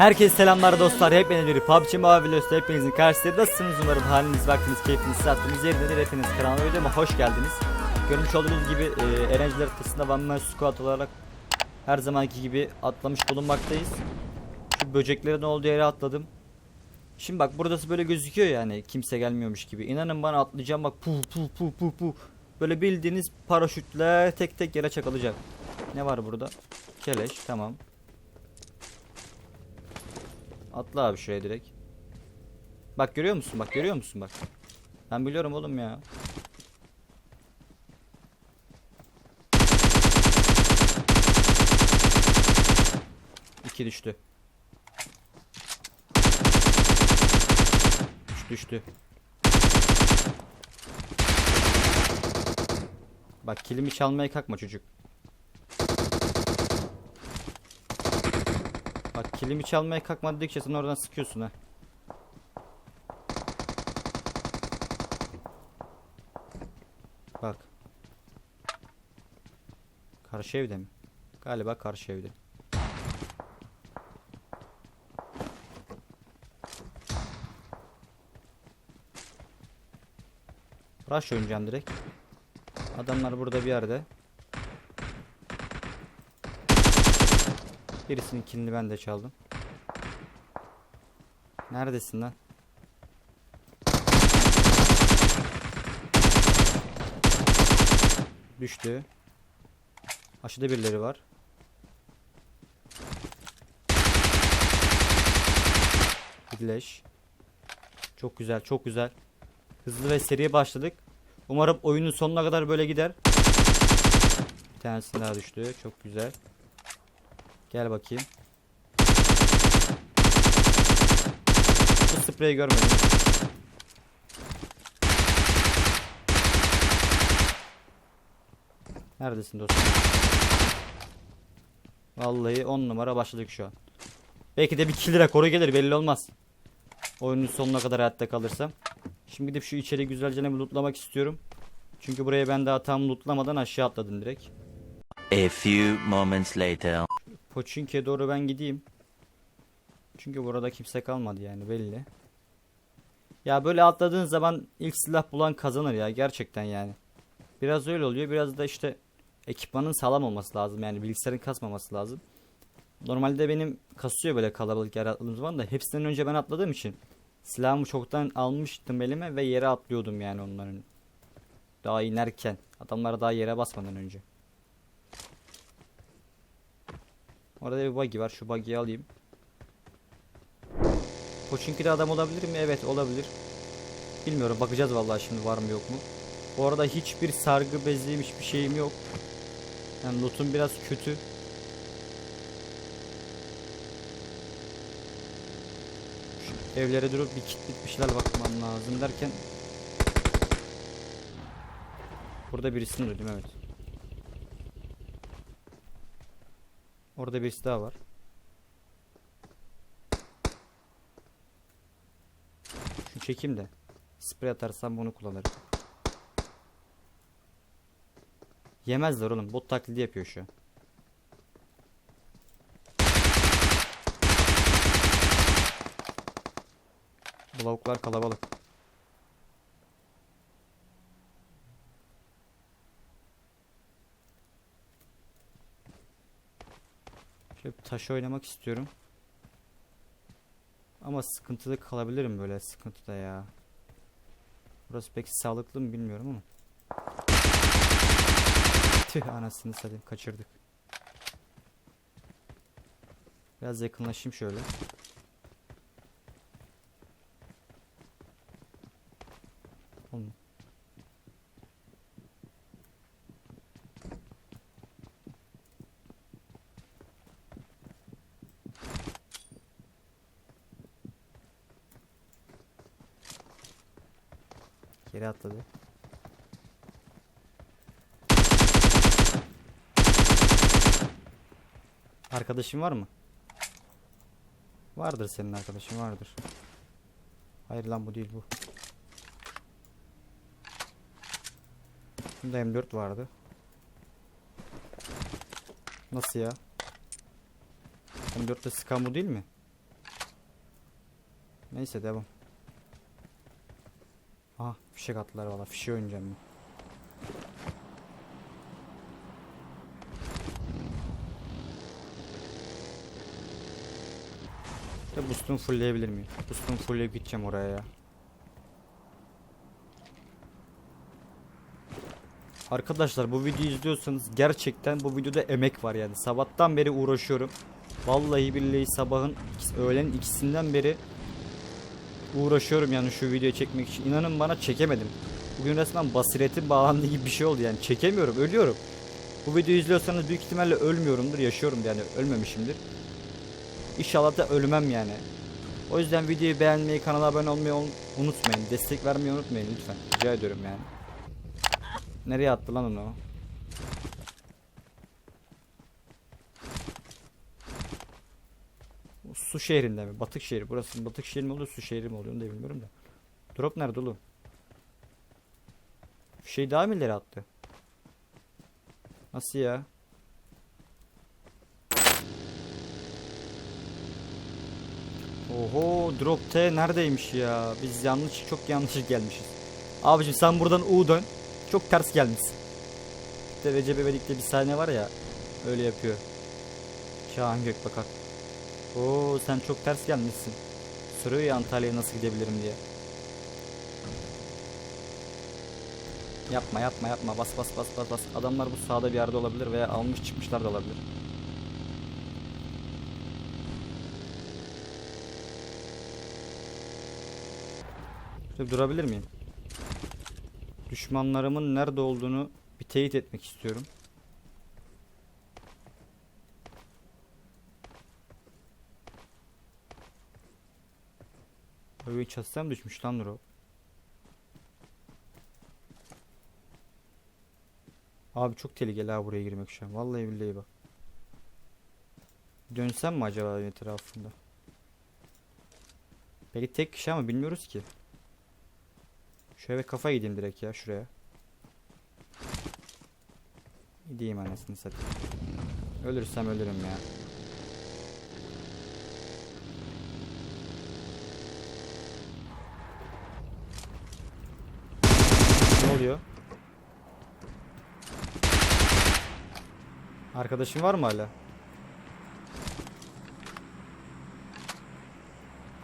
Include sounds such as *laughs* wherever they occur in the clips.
Herkese selamlar dostlar. Hepiniz bir PUBG Mobile videosu hepinizin karşısında nasılsınız umarım haliniz, vaktiniz, keyfiniz, saatiniz yerindedir. Hepiniz kanalıma videoma hoş geldiniz. Görmüş olduğunuz gibi e, Erenciler haritasında One Man Squad olarak her zamanki gibi atlamış bulunmaktayız. Şu böceklerin olduğu yere atladım. Şimdi bak burası böyle gözüküyor yani kimse gelmiyormuş gibi. İnanın bana atlayacağım bak pu pu pu pu pu. Böyle bildiğiniz paraşütle tek tek yere çakılacak. Ne var burada? Keleş tamam. Atla abi şuraya direkt. Bak görüyor musun? Bak görüyor musun bak. Ben biliyorum oğlum ya. İki düştü. Üç düştü. Bak kilimi çalmaya kalkma çocuk. Bak kilimi çalmaya kalkma dedikçe sen oradan sıkıyorsun ha. Bak. Karşı evde mi? Galiba karşı evde. Rush oynayacağım direkt. Adamlar burada bir yerde. Birisinin kilini ben de çaldım. Neredesin lan? Düştü. Aşağıda birileri var. Birleş. Çok güzel, çok güzel. Hızlı ve seri başladık. Umarım oyunun sonuna kadar böyle gider. Bir tanesi daha düştü. Çok güzel. Gel bakayım. Bu spreyi görmedim. Neredesin dostum? Vallahi 10 numara başladık şu an. Belki de bir kill rekoru gelir belli olmaz. Oyunun sonuna kadar hayatta kalırsam. Şimdi gidip şu içeri güzelce bir lootlamak istiyorum. Çünkü buraya ben daha tam lootlamadan aşağı atladım direkt. A few moments later. Poçinki'ye doğru ben gideyim. Çünkü burada kimse kalmadı yani belli. Ya böyle atladığın zaman ilk silah bulan kazanır ya gerçekten yani. Biraz öyle oluyor biraz da işte ekipmanın sağlam olması lazım yani bilgisayarın kasmaması lazım. Normalde benim kasıyor böyle kalabalık yer atladığım zaman da hepsinden önce ben atladığım için silahımı çoktan almıştım elime ve yere atlıyordum yani onların. Daha inerken adamlar daha yere basmadan önce. Orada bir buggy var. Şu buggy'yi alayım. Koçinki'de adam olabilir mi? Evet olabilir. Bilmiyorum. Bakacağız vallahi şimdi var mı yok mu. Bu arada hiçbir sargı bezliğim hiçbir şeyim yok. Yani lootum biraz kötü. Şu evlere durup bir kitlik bir şeyler bakmam lazım derken Burada birisini duydum evet. Orada birisi daha var. Şu çekeyim de. Sprey atarsam bunu kullanırım. Yemezler oğlum. Bot taklidi yapıyor şu. Bu kalabalık. Şöyle bir taş oynamak istiyorum. Ama sıkıntıda kalabilirim böyle sıkıntıda ya. Burası pek sağlıklı mı bilmiyorum ama. Tüh anasını satayım kaçırdık. Biraz yakınlaşayım şöyle. Oğlum. Geri atladı. Arkadaşın var mı? Vardır senin arkadaşın vardır. Hayır lan bu değil bu. Bunda M4 vardı. Nasıl ya? M4'te sıkan bu değil mi? Neyse devam. Aha fişek attılar valla. Fişe oynayacağım ben. De boost'umu fullleyebilir miyim? Boost'umu fullleyip gideceğim oraya ya. Arkadaşlar bu videoyu izliyorsanız gerçekten bu videoda emek var yani. Sabahtan beri uğraşıyorum. Vallahi billahi sabahın öğlenin ikisinden beri uğraşıyorum yani şu videoyu çekmek için. İnanın bana çekemedim. Bugün resmen basiretim bağlandığı gibi bir şey oldu yani. Çekemiyorum, ölüyorum. Bu videoyu izliyorsanız büyük ihtimalle ölmüyorumdur, yaşıyorum yani ölmemişimdir. İnşallah da ölmem yani. O yüzden videoyu beğenmeyi, kanala abone olmayı un- unutmayın. Destek vermeyi unutmayın lütfen. Rica ediyorum yani. Nereye attı lan onu? Su şehrinde mi? Batık şehri. Burası batık şehir mi oluyor, su şehri mi oluyor onu da bilmiyorum da. Drop nerede oğlum? Bir şey daha mı ileri attı? Nasıl ya? Oho drop T neredeymiş ya? Biz yanlış çok yanlış gelmişiz. Abicim sen buradan U dön. Çok ters gelmişsin. İşte Recep İvedik'te bir sahne var ya. Öyle yapıyor. Şahan Gökbakar. Oo sen çok ters gelmişsin. Soruyor ya Antalya'ya nasıl gidebilirim diye. Yapma yapma yapma bas bas bas bas bas. Adamlar bu sağda bir yerde olabilir veya almış çıkmışlar da olabilir. Şöyle durabilir miyim? Düşmanlarımın nerede olduğunu bir teyit etmek istiyorum. Öyle mı düşmüş lan o. Abi çok tehlikeli ha buraya girmek şu an. Vallahi billahi bak. Dönsem mi acaba etrafında? Belki tek kişi ama bilmiyoruz ki. Şöyle kafa gideyim direkt ya şuraya. Gideyim anasını satayım. Ölürsem ölürüm ya. Oluyor? Arkadaşın var mı hala?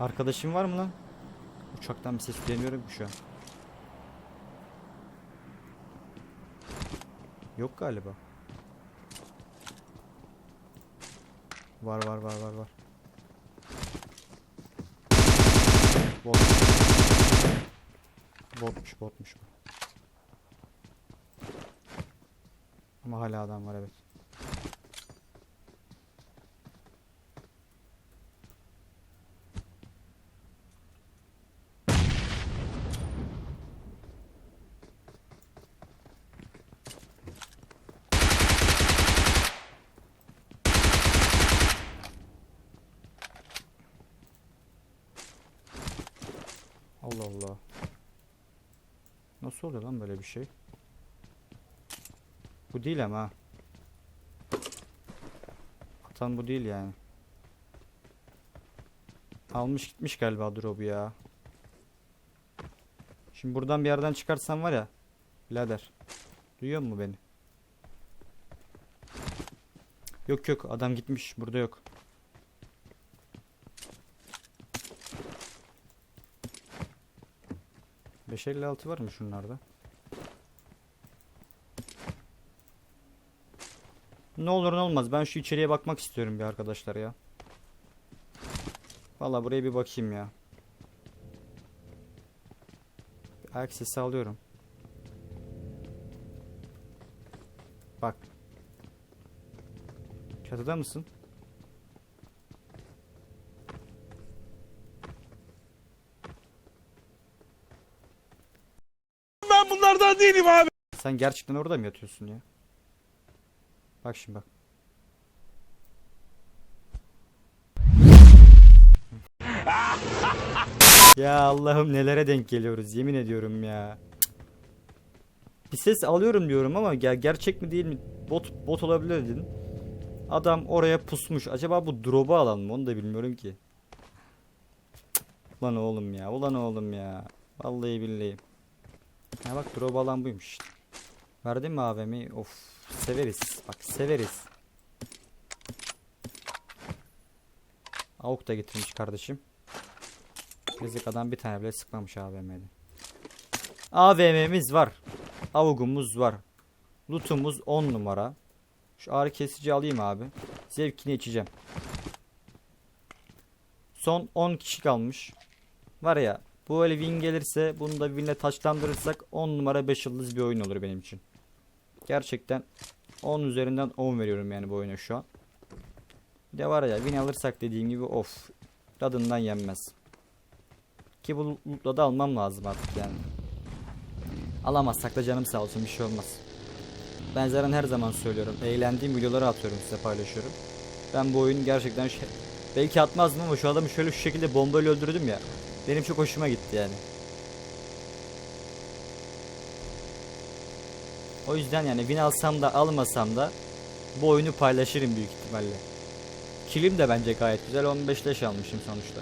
Arkadaşın var mı lan? Uçaktan bir ses duyamıyorum şu an. Yok galiba. Var var var var var. Bot. Botmuş botmuş. Ama hala adam var evet. Allah Allah. Nasıl oluyor lan böyle bir şey? Bu değil ama. Atan bu değil yani. Almış gitmiş galiba drop'u ya. Şimdi buradan bir yerden çıkarsam var ya. Birader. Duyuyor mu beni? Yok yok adam gitmiş burada yok. Beş elli altı var mı şunlarda? Ne olur ne olmaz. Ben şu içeriye bakmak istiyorum bir arkadaşlar ya. Valla buraya bir bakayım ya. Ayak sesi alıyorum. Bak. Çatıda mısın? Ben bunlardan değilim abi. Sen gerçekten orada mı yatıyorsun ya? Bak şimdi bak. *laughs* ya Allah'ım nelere denk geliyoruz yemin ediyorum ya. Bir ses alıyorum diyorum ama ya gerçek mi değil mi? Bot bot olabilir dedim. Adam oraya pusmuş. Acaba bu drop'u alan mı? Onu da bilmiyorum ki. Ulan oğlum ya. Ulan oğlum ya. Vallahi billahi. Ha bak drop alan buymuş işte. Verdin mi AVM'yi? Of. Severiz. Bak severiz. Avuk da getirmiş kardeşim. Yazık adam bir tane bile sıkmamış AVM'de. AVM'miz var. Avugumuz var. Lootumuz 10 numara. Şu ağrı kesici alayım abi. Zevkini içeceğim. Son 10 kişi kalmış. Var ya bu öyle win gelirse bunu da winle taçlandırırsak 10 numara 5 yıldız bir oyun olur benim için. Gerçekten 10 üzerinden 10 veriyorum yani bu oyuna şu an. Bir de var ya win alırsak dediğim gibi of tadından yenmez. Ki bu lootla da almam lazım artık yani. Alamazsak da canım sağ olsun bir şey olmaz. Ben zaten her zaman söylüyorum. Eğlendiğim videoları atıyorum size paylaşıyorum. Ben bu oyun gerçekten şey, belki atmazdım ama şu adamı şöyle şu şekilde bombayla öldürdüm ya. Benim çok hoşuma gitti yani. O yüzden yani win alsam da almasam da bu oyunu paylaşırım büyük ihtimalle. Kilim de bence gayet güzel 15 leş almışım sonuçta.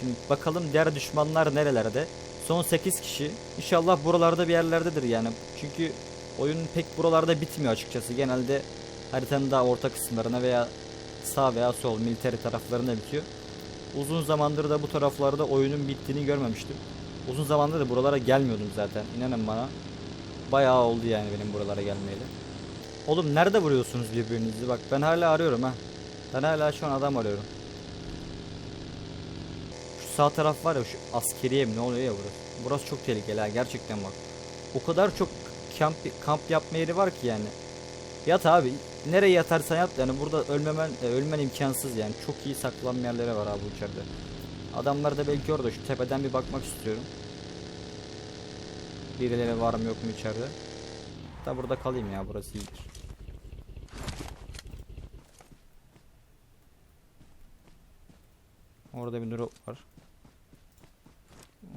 Şimdi bakalım diğer düşmanlar nerelerde. Son 8 kişi. İnşallah buralarda bir yerlerdedir yani. Çünkü oyun pek buralarda bitmiyor açıkçası. Genelde haritanın daha orta kısımlarına veya sağ veya sol militeri taraflarında bitiyor. Uzun zamandır da bu taraflarda oyunun bittiğini görmemiştim. Uzun zamandır da buralara gelmiyordum zaten. İnanın bana. Bayağı oldu yani benim buralara gelmeyeli. Oğlum nerede vuruyorsunuz birbirinizi? Bak ben hala arıyorum ha. Ben hala şu an adam arıyorum. Şu sağ taraf var ya şu askeriye mi ne oluyor ya burası. Burası çok tehlikeli ha gerçekten bak. O kadar çok kamp kamp yapma yeri var ki yani. Yat abi. Nereye yatarsan yat yani burada ölmemen e, ölmen imkansız yani. Çok iyi saklanma yerleri var abi bu içeride. Adamlar da belki orada şu tepeden bir bakmak istiyorum. Birileri var mı yok mu içeride. Da burada kalayım ya burası iyidir. Orada bir drop var.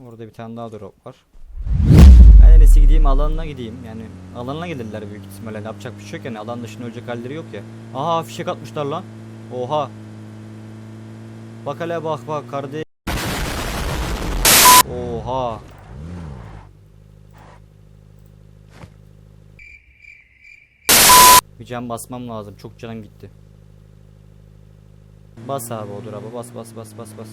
Orada bir tane daha drop var. Ben en gideyim alanına gideyim. Yani alanına gelirler büyük ihtimalle. Yapacak bir şey yok yani. Alan dışında ölecek halleri yok ya. Aha fişek atmışlar lan. Oha. Bak hele bak bak kardeş. Oha. Bir can basmam lazım. Çok canım gitti. Bas abi o duraba bas bas bas bas bas.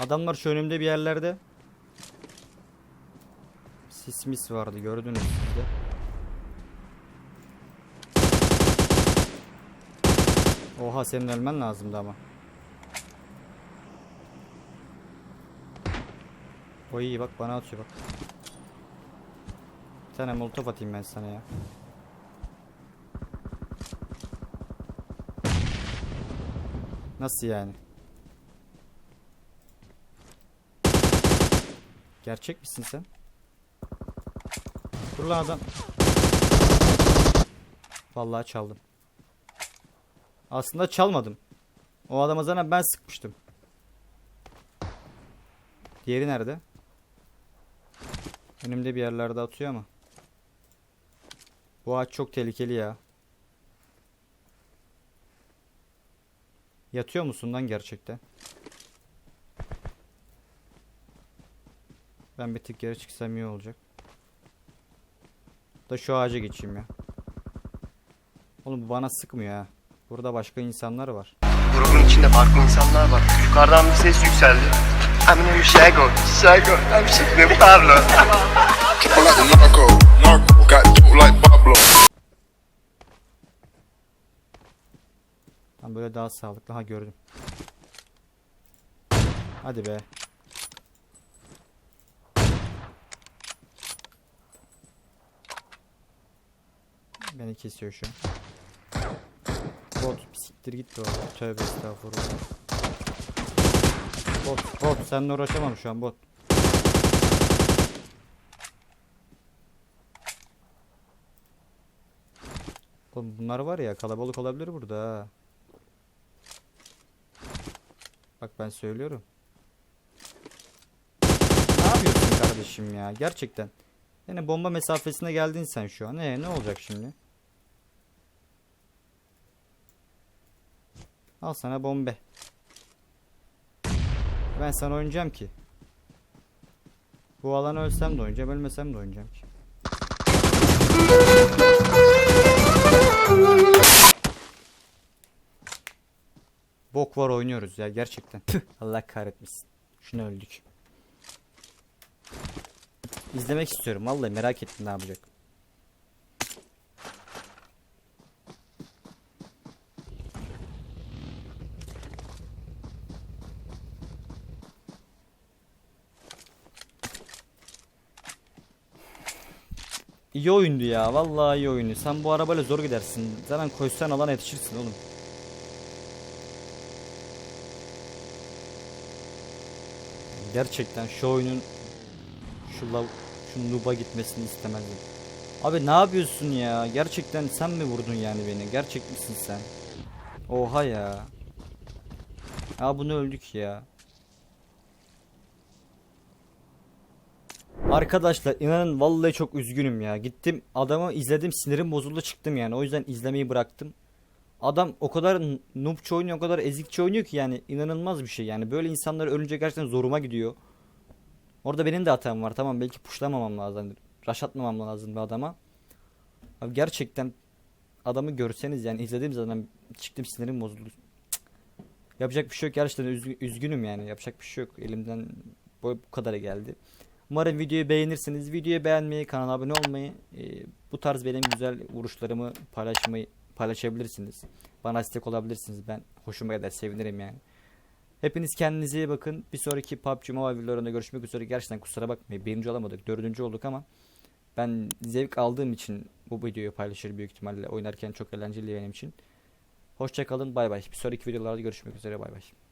Adamlar şu önümde bir yerlerde. Sis mis vardı gördünüz siz de. Oha senin ölmen lazımdı ama. O iyi bak bana atıyor bak. Bir tane molotof atayım ben sana ya. Nasıl yani? Gerçek misin sen? Dur lan adam. Vallahi çaldım. Aslında çalmadım. O adama zaten ben sıkmıştım. Diğeri nerede? Önümde bir yerlerde atıyor ama. Bu ağaç çok tehlikeli ya. Yatıyor musun lan gerçekten? Ben bir tık geri çıksam iyi olacak. Da şu ağaca geçeyim ya. Oğlum bu bana sıkmıyor ha. Burada başka insanlar var. Grubun içinde farklı insanlar var. Yukarıdan bir ses yükseldi. I'm a Shago, Shago, I'm Shago Pablo. Triple like the narco, narco. Got dope like Pablo. Tam böyle daha sağlıklı. Ha gördüm. Hadi be. Beni kesiyor şu an. Bot siktir git oğlum. Tövbe estağfurullah. Bot bot seninle uğraşamam şu an bot. Oğlum bunlar var ya kalabalık olabilir burada ha. Bak ben söylüyorum. Ne yapıyorsun kardeşim ya gerçekten. Yani bomba mesafesine geldin sen şu an. Ee, ne olacak şimdi? Al sana bombe. Ben sana oynayacağım ki. Bu alanı ölsem de oynayacağım, ölmesem de oynayacağım ki. Bok var oynuyoruz ya gerçekten. Allah kahretmesin. Şunu öldük. İzlemek istiyorum vallahi merak ettim ne yapacak. İyi oyundu ya vallahi iyi oyundu. Sen bu arabayla zor gidersin. Zaten koşsan alana yetişirsin oğlum. Gerçekten şu oyunun şu lav şu nuba gitmesini istemezdim. Abi ne yapıyorsun ya? Gerçekten sen mi vurdun yani beni? Gerçek misin sen? Oha ya. Ya bunu öldük ya. Arkadaşlar inanın vallahi çok üzgünüm ya. Gittim adamı izledim sinirim bozuldu çıktım yani. O yüzden izlemeyi bıraktım. Adam o kadar n- noobça oynuyor, o kadar ezikçe oynuyor ki yani inanılmaz bir şey. Yani böyle insanlar ölünce gerçekten zoruma gidiyor. Orada benim de hatam var. Tamam belki puşlamamam lazım. Rush atmamam lazım bir adama. Abi gerçekten adamı görseniz yani izlediğim zaman çıktım sinirim bozuldu. Cık. Yapacak bir şey yok gerçekten üzgü- üzgünüm yani yapacak bir şey yok. Elimden bu, bu kadar geldi. Umarım videoyu beğenirsiniz. Videoyu beğenmeyi, kanala abone olmayı, e, bu tarz benim güzel vuruşlarımı paylaşmayı paylaşabilirsiniz. Bana destek olabilirsiniz. Ben hoşuma gider, sevinirim yani. Hepiniz kendinize iyi bakın. Bir sonraki PUBG Mobile videolarında görüşmek üzere. Gerçekten kusura bakmayın. Birinci olamadık. Dördüncü olduk ama ben zevk aldığım için bu videoyu paylaşır büyük ihtimalle. Oynarken çok eğlenceli benim için. Hoşçakalın. Bay bay. Bir sonraki videolarda görüşmek üzere. Bay bay.